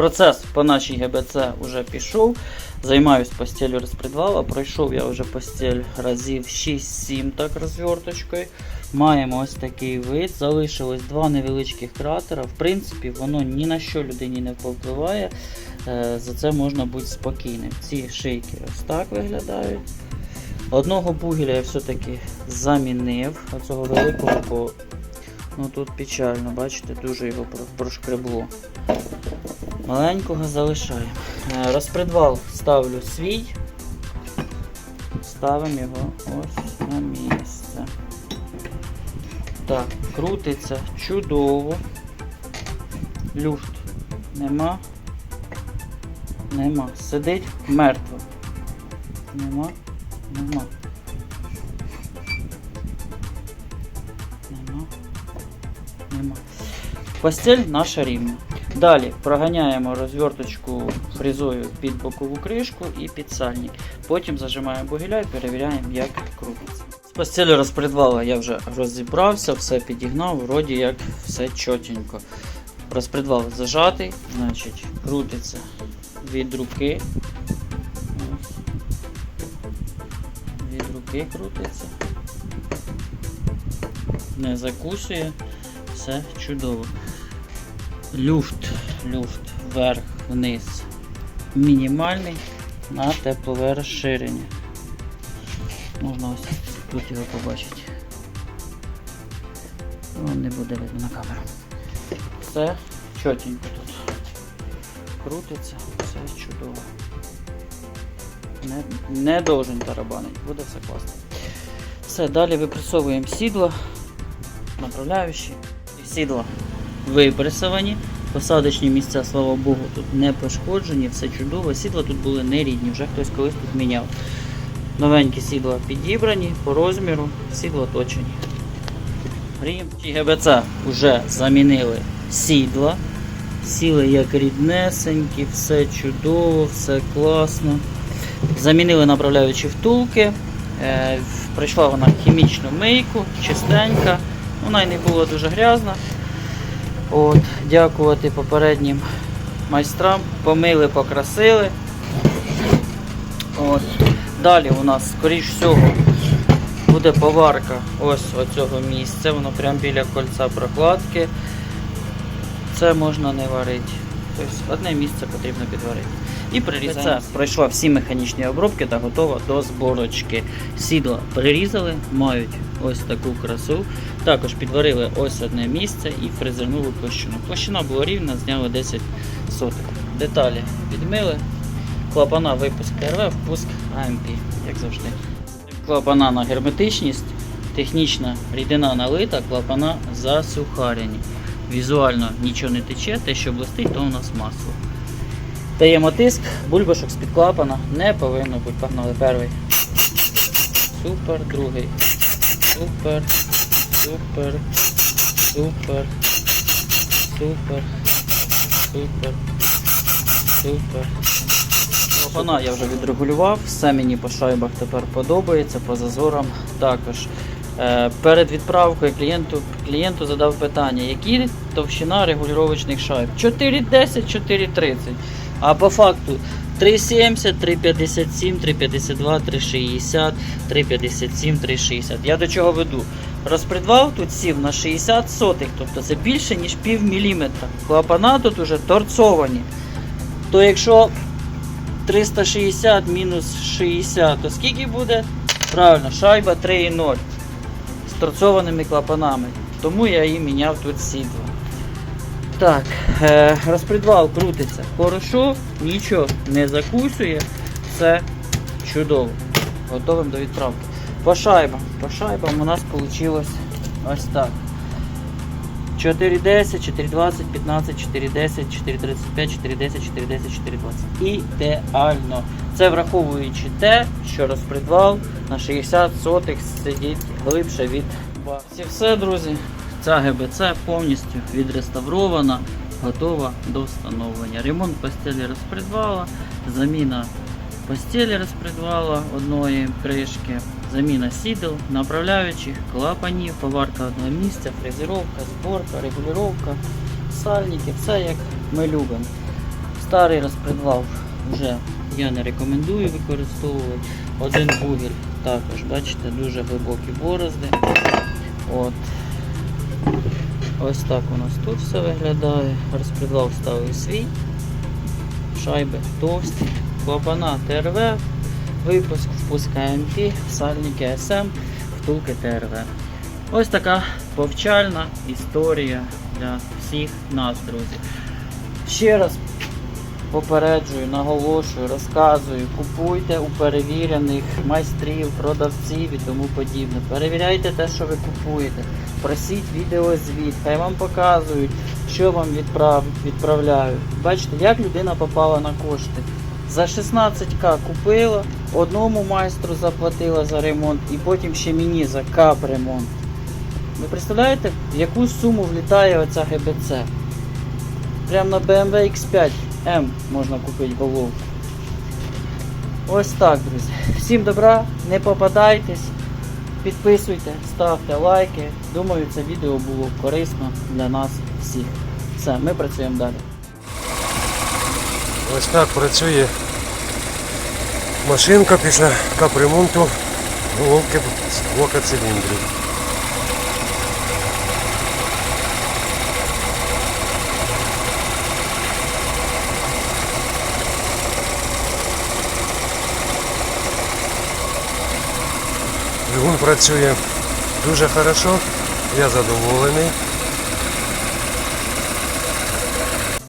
Процес по нашій ГБЦ вже пішов. Займаюсь постелью розпредвала. Пройшов я вже постель разів 6-7 так розверточкою. Маємо ось такий вид. Залишилось два невеличких кратера. В принципі, воно ні на що людині не повпливає. Е, За це можна бути спокійним. Ці шийки ось так виглядають. Одного бугеля я все-таки замінив. Оцього великого, бо ну, тут печально, бачите, дуже його прошкребло. Маленького залишаємо. Е, Розпредвал ставлю свій. Ставимо його ось на місце. Так, крутиться чудово. Люфт нема. Нема. Сидить мертво. Нема. Нема. Нема. Нема. Постель наша рівна. Далі проганяємо розверточку фрезою під бокову кришку і під сальник. Потім зажимаємо бугеля і перевіряємо, як крутиться. З постелі розпредвала я вже розібрався, все підігнав, вроді як все чотенько. Розпредвал зажатий, значить крутиться від руки. Від руки крутиться. Не закусує, все чудово. Люфт, люфт вверх, вниз. Мінімальний на теплове розширення. Можна ось тут його побачити. Ну, не буде видно на камеру. Все чотенько тут. Крутиться, все чудово. Не, не должен тарабанить, буде все класно. Все, далі випресовуємо сідло, направляючі. Сідло випресовані. Посадочні місця, слава Богу, тут не пошкоджені, все чудово. Сідла тут були не рідні, вже хтось колись тут міняв. Новенькі сідла підібрані по розміру, сідла точені. Грім. Ті ГБЦ вже замінили сідла. Сіли як ріднесенькі, все чудово, все класно. Замінили направляючі втулки. Е, прийшла вона в хімічну мийку, чистенька. Вона й не була дуже грязна. От, дякувати попереднім майстрам. Помили, покрасили. От. Далі у нас, скоріш всього, буде поварка ось оцього місця. Воно прямо біля кольця прокладки. Це можна не варити. Тобто одне місце потрібно підварити. І прирізаємо. Пройшла всі механічні обробки та готова до зборочки. Сідла прирізали, мають ось таку красу. Також підварили ось одне місце і фрезернули площину. Площина була рівна, зняли 10 соток. Деталі відмили. Клапана випуск РВ, впуск АМП, як завжди. Клапана на герметичність, технічна рідина налита, клапана засухарені. Візуально нічого не тече, те, що блистить, то у нас масло. Даємо тиск, бульбашок з-під клапана не повинно бути. Погнали перший. Супер, другий. Супер. Супер. Супер. Супер. Супер. Супер. Клапана я вже відрегулював, все мені по шайбах тепер подобається, по зазорам також. Е, Перед відправкою клієнту, клієнту задав питання, які товщина регулювачних шайб? 4,10, 4,30. А по факту 3,70, 3,57, 3,52, 3,60, 3,57, 3,60. Я до чого веду? Розпредвал тут сів на 60 сотих, тобто це більше, ніж пів міліметра. Клапана тут уже торцовані. То якщо 360 мінус 60, то скільки буде? Правильно, шайба 3,0 з торцованими клапанами. Тому я її міняв тут сідло. Так, е, розпредвал крутиться хорошо, нічого не закусує, все чудово. Готовим до відправки. По шайбам. По шайбам у нас вийшло ось так. 4,10, 4,20, 15, 4,10, 4,35, 4,10, 4,10, 4,20. Ідеально. Це враховуючи те, що розпредвал на 60 сотих сидить глибше від бази. Це все, друзі. Ця ГБЦ повністю відреставрована, готова до встановлення. Ремонт постелі розпредвала, заміна постелі розпредвала одної кришки, заміна сідел, направляючих, клапанів, поварка одного місця, фрезеровка, зборка, регулювання, сальники, все як ми любимо. Старий розпредвал вже я не рекомендую використовувати. Один бугір також, бачите, дуже глибокі борозди. От. Ось так у нас тут все виглядає. Розпредвал ставив свій. Шайби товсті, клапана ТРВ, випуск, впуск АМП, сальники СМ, втулки ТРВ. Ось така повчальна історія для всіх нас, друзі. Ще раз попереджую, наголошую, розказую, купуйте у перевірених майстрів, продавців і тому подібне. Перевіряйте те, що ви купуєте. Просіть відеозвіт, хай вам показують, що вам відправ... відправляють. Бачите, як людина попала на кошти. За 16к купила, одному майстру заплатила за ремонт і потім ще мені за капремонт. Ви представляєте, в яку суму влітає оця ГБЦ? Прям на BMW X5 M можна купити головку. Ось так, друзі. Всім добра, не попадайтесь, підписуйте, ставте лайки. Думаю, це відео було корисно для нас всіх. Все, ми працюємо далі. Ось так працює машинка після капремонту головки блока циліндрів. Двигун працює дуже хорошо, я задоволений.